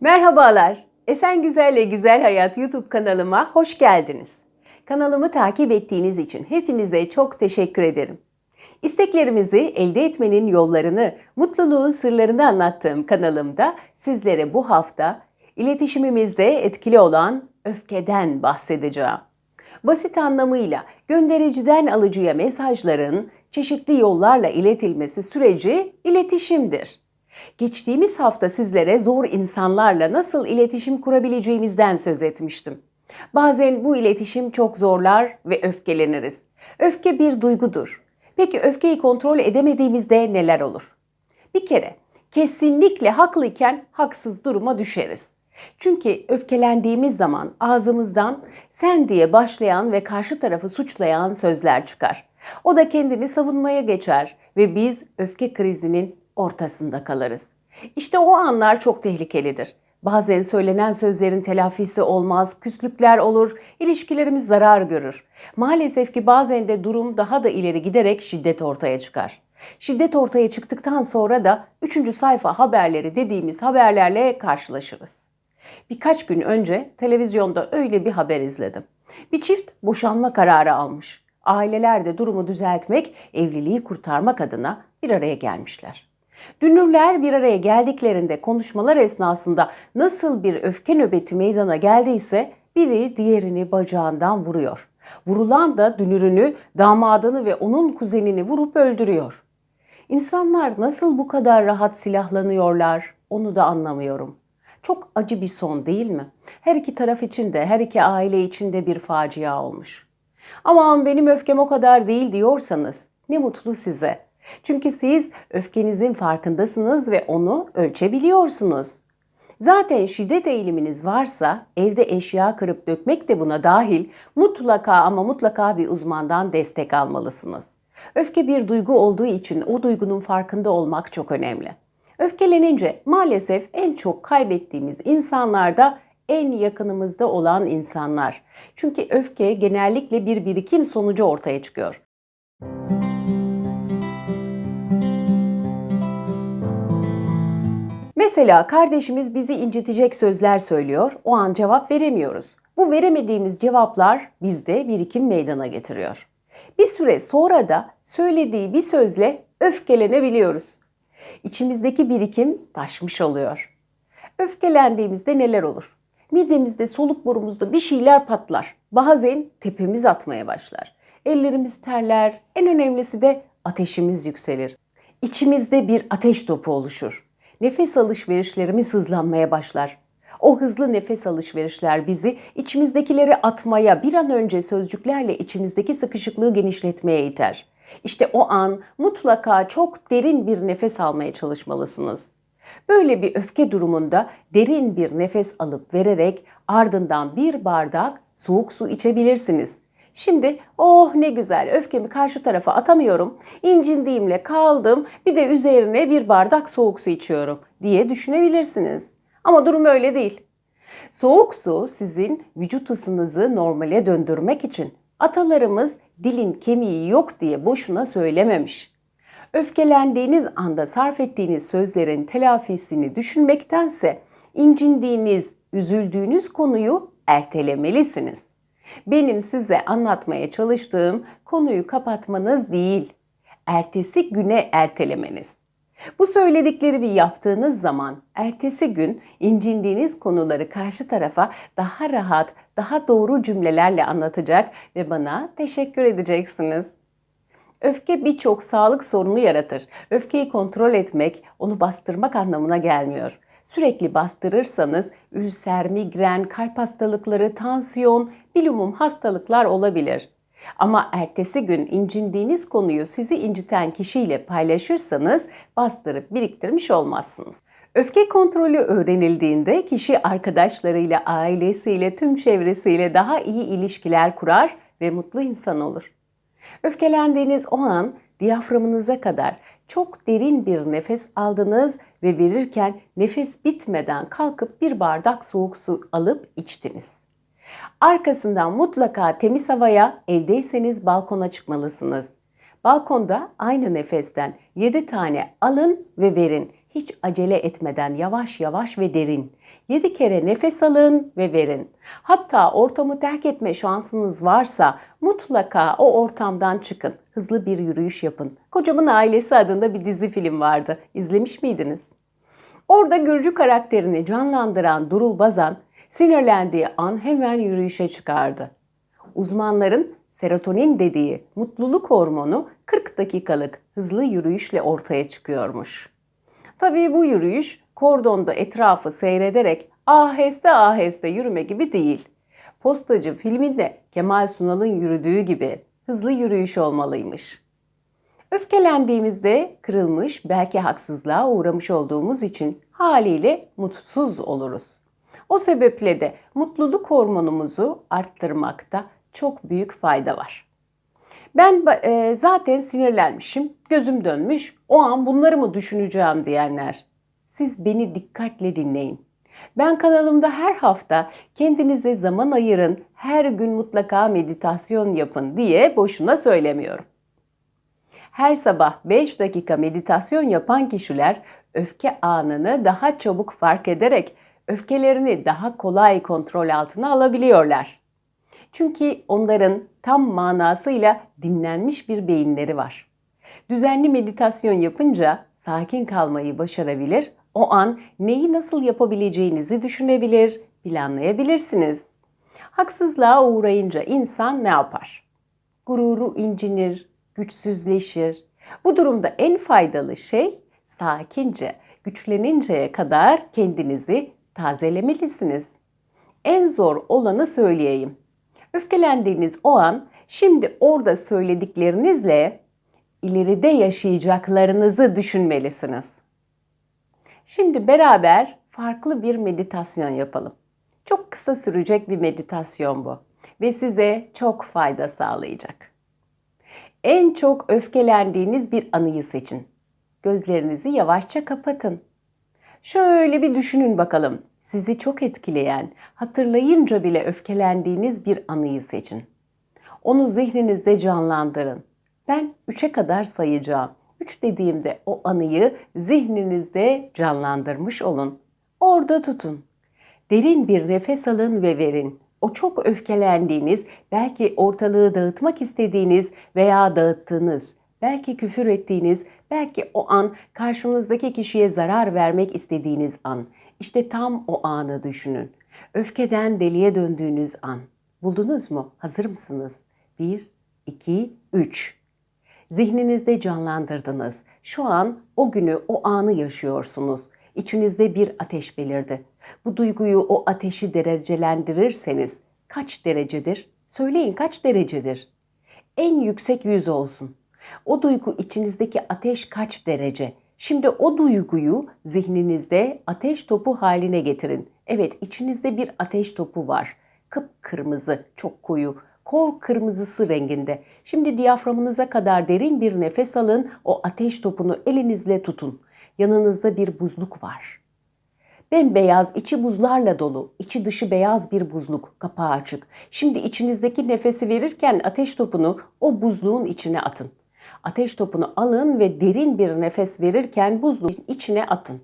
Merhabalar. Esen Güzel'le Güzel Hayat YouTube kanalıma hoş geldiniz. Kanalımı takip ettiğiniz için hepinize çok teşekkür ederim. İsteklerimizi elde etmenin yollarını, mutluluğun sırlarını anlattığım kanalımda sizlere bu hafta iletişimimizde etkili olan öfkeden bahsedeceğim. Basit anlamıyla göndericiden alıcıya mesajların çeşitli yollarla iletilmesi süreci iletişimdir. Geçtiğimiz hafta sizlere zor insanlarla nasıl iletişim kurabileceğimizden söz etmiştim. Bazen bu iletişim çok zorlar ve öfkeleniriz. Öfke bir duygudur. Peki öfkeyi kontrol edemediğimizde neler olur? Bir kere kesinlikle haklıyken haksız duruma düşeriz. Çünkü öfkelendiğimiz zaman ağzımızdan sen diye başlayan ve karşı tarafı suçlayan sözler çıkar. O da kendini savunmaya geçer ve biz öfke krizinin ortasında kalırız. İşte o anlar çok tehlikelidir. Bazen söylenen sözlerin telafisi olmaz, küslükler olur, ilişkilerimiz zarar görür. Maalesef ki bazen de durum daha da ileri giderek şiddet ortaya çıkar. Şiddet ortaya çıktıktan sonra da üçüncü sayfa haberleri dediğimiz haberlerle karşılaşırız. Birkaç gün önce televizyonda öyle bir haber izledim. Bir çift boşanma kararı almış. Aileler de durumu düzeltmek, evliliği kurtarmak adına bir araya gelmişler. Dünürler bir araya geldiklerinde konuşmalar esnasında nasıl bir öfke nöbeti meydana geldiyse biri diğerini bacağından vuruyor. Vurulan da dünürünü, damadını ve onun kuzenini vurup öldürüyor. İnsanlar nasıl bu kadar rahat silahlanıyorlar onu da anlamıyorum. Çok acı bir son değil mi? Her iki taraf için de, her iki aile için de bir facia olmuş. Aman benim öfkem o kadar değil diyorsanız ne mutlu size. Çünkü siz öfkenizin farkındasınız ve onu ölçebiliyorsunuz. Zaten şiddet eğiliminiz varsa evde eşya kırıp dökmek de buna dahil mutlaka ama mutlaka bir uzmandan destek almalısınız. Öfke bir duygu olduğu için o duygunun farkında olmak çok önemli. Öfkelenince maalesef en çok kaybettiğimiz insanlar da en yakınımızda olan insanlar. Çünkü öfke genellikle bir birikim sonucu ortaya çıkıyor. Mesela kardeşimiz bizi incitecek sözler söylüyor, o an cevap veremiyoruz. Bu veremediğimiz cevaplar bizde birikim meydana getiriyor. Bir süre sonra da söylediği bir sözle öfkelenebiliyoruz. İçimizdeki birikim taşmış oluyor. Öfkelendiğimizde neler olur? Midemizde, soluk borumuzda bir şeyler patlar. Bazen tepemiz atmaya başlar. Ellerimiz terler. En önemlisi de ateşimiz yükselir. İçimizde bir ateş topu oluşur. Nefes alışverişlerimiz hızlanmaya başlar. O hızlı nefes alışverişler bizi içimizdekileri atmaya, bir an önce sözcüklerle içimizdeki sıkışıklığı genişletmeye iter. İşte o an mutlaka çok derin bir nefes almaya çalışmalısınız. Böyle bir öfke durumunda derin bir nefes alıp vererek ardından bir bardak soğuk su içebilirsiniz. Şimdi oh ne güzel öfkemi karşı tarafa atamıyorum. İncindiğimle kaldım bir de üzerine bir bardak soğuk su içiyorum diye düşünebilirsiniz. Ama durum öyle değil. Soğuk su sizin vücut ısınızı normale döndürmek için atalarımız dilin kemiği yok diye boşuna söylememiş. Öfkelendiğiniz anda sarf ettiğiniz sözlerin telafisini düşünmektense incindiğiniz, üzüldüğünüz konuyu ertelemelisiniz. Benim size anlatmaya çalıştığım konuyu kapatmanız değil, ertesi güne ertelemeniz. Bu söylediklerimi yaptığınız zaman ertesi gün incindiğiniz konuları karşı tarafa daha rahat, daha doğru cümlelerle anlatacak ve bana teşekkür edeceksiniz. Öfke birçok sağlık sorunu yaratır. Öfkeyi kontrol etmek, onu bastırmak anlamına gelmiyor. Sürekli bastırırsanız ülser, migren, kalp hastalıkları, tansiyon, bilumum hastalıklar olabilir. Ama ertesi gün incindiğiniz konuyu sizi inciten kişiyle paylaşırsanız bastırıp biriktirmiş olmazsınız. Öfke kontrolü öğrenildiğinde kişi arkadaşlarıyla, ailesiyle, tüm çevresiyle daha iyi ilişkiler kurar ve mutlu insan olur. Öfkelendiğiniz o an diyaframınıza kadar çok derin bir nefes aldınız ve verirken nefes bitmeden kalkıp bir bardak soğuk su alıp içtiniz. Arkasından mutlaka temiz havaya, evdeyseniz balkona çıkmalısınız. Balkonda aynı nefesten 7 tane alın ve verin. Hiç acele etmeden yavaş yavaş ve derin. 7 kere nefes alın ve verin. Hatta ortamı terk etme şansınız varsa mutlaka o ortamdan çıkın. Hızlı bir yürüyüş yapın. Kocamın Ailesi adında bir dizi film vardı. İzlemiş miydiniz? Orada Gürcü karakterini canlandıran Durul Bazan sinirlendiği an hemen yürüyüşe çıkardı. Uzmanların serotonin dediği mutluluk hormonu 40 dakikalık hızlı yürüyüşle ortaya çıkıyormuş. Tabii bu yürüyüş kordonda etrafı seyrederek aheste aheste yürüme gibi değil. Postacı filminde Kemal Sunal'ın yürüdüğü gibi hızlı yürüyüş olmalıymış. Öfkelendiğimizde kırılmış, belki haksızlığa uğramış olduğumuz için haliyle mutsuz oluruz. O sebeple de mutluluk hormonumuzu arttırmakta çok büyük fayda var. Ben e, zaten sinirlenmişim, gözüm dönmüş, o an bunları mı düşüneceğim diyenler. Siz beni dikkatle dinleyin. Ben kanalımda her hafta kendinize zaman ayırın, her gün mutlaka meditasyon yapın diye boşuna söylemiyorum. Her sabah 5 dakika meditasyon yapan kişiler öfke anını daha çabuk fark ederek öfkelerini daha kolay kontrol altına alabiliyorlar. Çünkü onların tam manasıyla dinlenmiş bir beyinleri var. Düzenli meditasyon yapınca sakin kalmayı başarabilir, o an neyi nasıl yapabileceğinizi düşünebilir, planlayabilirsiniz. Haksızlığa uğrayınca insan ne yapar? Gururu incinir, güçsüzleşir. Bu durumda en faydalı şey sakince, güçleninceye kadar kendinizi tazelemelisiniz. En zor olanı söyleyeyim. Öfkelendiğiniz o an şimdi orada söylediklerinizle ileride yaşayacaklarınızı düşünmelisiniz. Şimdi beraber farklı bir meditasyon yapalım. Çok kısa sürecek bir meditasyon bu ve size çok fayda sağlayacak. En çok öfkelendiğiniz bir anıyı seçin. Gözlerinizi yavaşça kapatın. Şöyle bir düşünün bakalım. Sizi çok etkileyen, hatırlayınca bile öfkelendiğiniz bir anıyı seçin. Onu zihninizde canlandırın. Ben 3'e kadar sayacağım. 3 dediğimde o anıyı zihninizde canlandırmış olun. Orada tutun. Derin bir nefes alın ve verin. O çok öfkelendiğiniz, belki ortalığı dağıtmak istediğiniz veya dağıttığınız, belki küfür ettiğiniz, belki o an karşınızdaki kişiye zarar vermek istediğiniz an. İşte tam o anı düşünün. Öfkeden deliye döndüğünüz an. Buldunuz mu? Hazır mısınız? 1, 2, 3. Zihninizde canlandırdınız. Şu an o günü, o anı yaşıyorsunuz. İçinizde bir ateş belirdi. Bu duyguyu, o ateşi derecelendirirseniz kaç derecedir? Söyleyin kaç derecedir? En yüksek yüz olsun. O duygu içinizdeki ateş kaç derece? Şimdi o duyguyu zihninizde ateş topu haline getirin. Evet içinizde bir ateş topu var. Kıpkırmızı, çok koyu, kor kırmızısı renginde. Şimdi diyaframınıza kadar derin bir nefes alın. O ateş topunu elinizle tutun. Yanınızda bir buzluk var. Bembeyaz, içi buzlarla dolu, içi dışı beyaz bir buzluk, kapağı açık. Şimdi içinizdeki nefesi verirken ateş topunu o buzluğun içine atın. Ateş topunu alın ve derin bir nefes verirken buzluğun içine atın.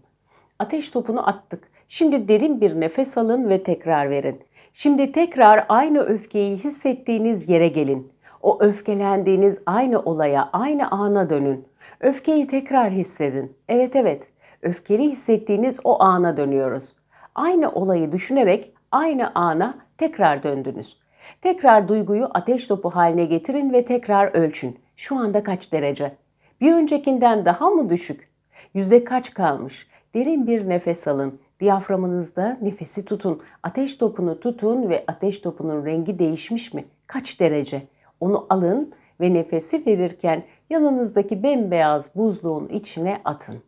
Ateş topunu attık. Şimdi derin bir nefes alın ve tekrar verin. Şimdi tekrar aynı öfkeyi hissettiğiniz yere gelin. O öfkelendiğiniz aynı olaya, aynı ana dönün. Öfkeyi tekrar hissedin. Evet evet, öfkeli hissettiğiniz o ana dönüyoruz. Aynı olayı düşünerek aynı ana tekrar döndünüz. Tekrar duyguyu ateş topu haline getirin ve tekrar ölçün. Şu anda kaç derece? Bir öncekinden daha mı düşük? Yüzde kaç kalmış? Derin bir nefes alın. Diyaframınızda nefesi tutun. Ateş topunu tutun ve ateş topunun rengi değişmiş mi? Kaç derece? Onu alın ve nefesi verirken yanınızdaki bembeyaz buzluğun içine atın.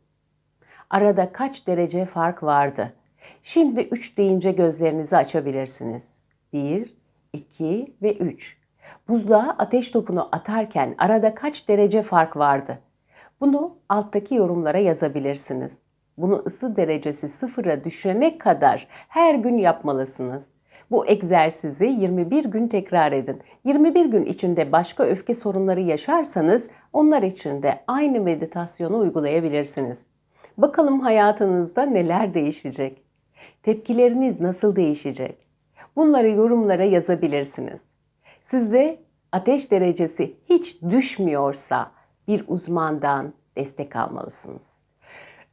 Arada kaç derece fark vardı? Şimdi 3 deyince gözlerinizi açabilirsiniz. 1, 2 ve 3. Buzluğa ateş topunu atarken arada kaç derece fark vardı? Bunu alttaki yorumlara yazabilirsiniz. Bunu ısı derecesi sıfıra düşene kadar her gün yapmalısınız. Bu egzersizi 21 gün tekrar edin. 21 gün içinde başka öfke sorunları yaşarsanız onlar için de aynı meditasyonu uygulayabilirsiniz. Bakalım hayatınızda neler değişecek? Tepkileriniz nasıl değişecek? Bunları yorumlara yazabilirsiniz. Sizde ateş derecesi hiç düşmüyorsa bir uzmandan destek almalısınız.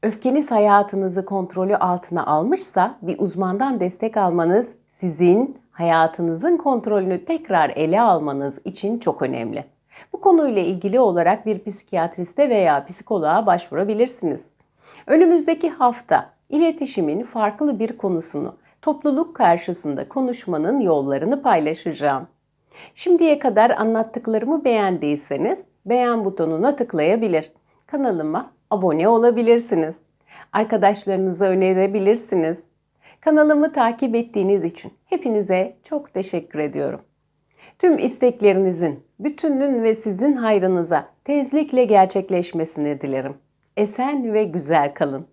Öfkeniz hayatınızı kontrolü altına almışsa bir uzmandan destek almanız sizin hayatınızın kontrolünü tekrar ele almanız için çok önemli. Bu konuyla ilgili olarak bir psikiyatriste veya psikoloğa başvurabilirsiniz. Önümüzdeki hafta iletişimin farklı bir konusunu topluluk karşısında konuşmanın yollarını paylaşacağım. Şimdiye kadar anlattıklarımı beğendiyseniz beğen butonuna tıklayabilir. Kanalıma abone olabilirsiniz. Arkadaşlarınıza önerebilirsiniz. Kanalımı takip ettiğiniz için hepinize çok teşekkür ediyorum. Tüm isteklerinizin, bütünün ve sizin hayrınıza tezlikle gerçekleşmesini dilerim. Esen ve güzel kalın.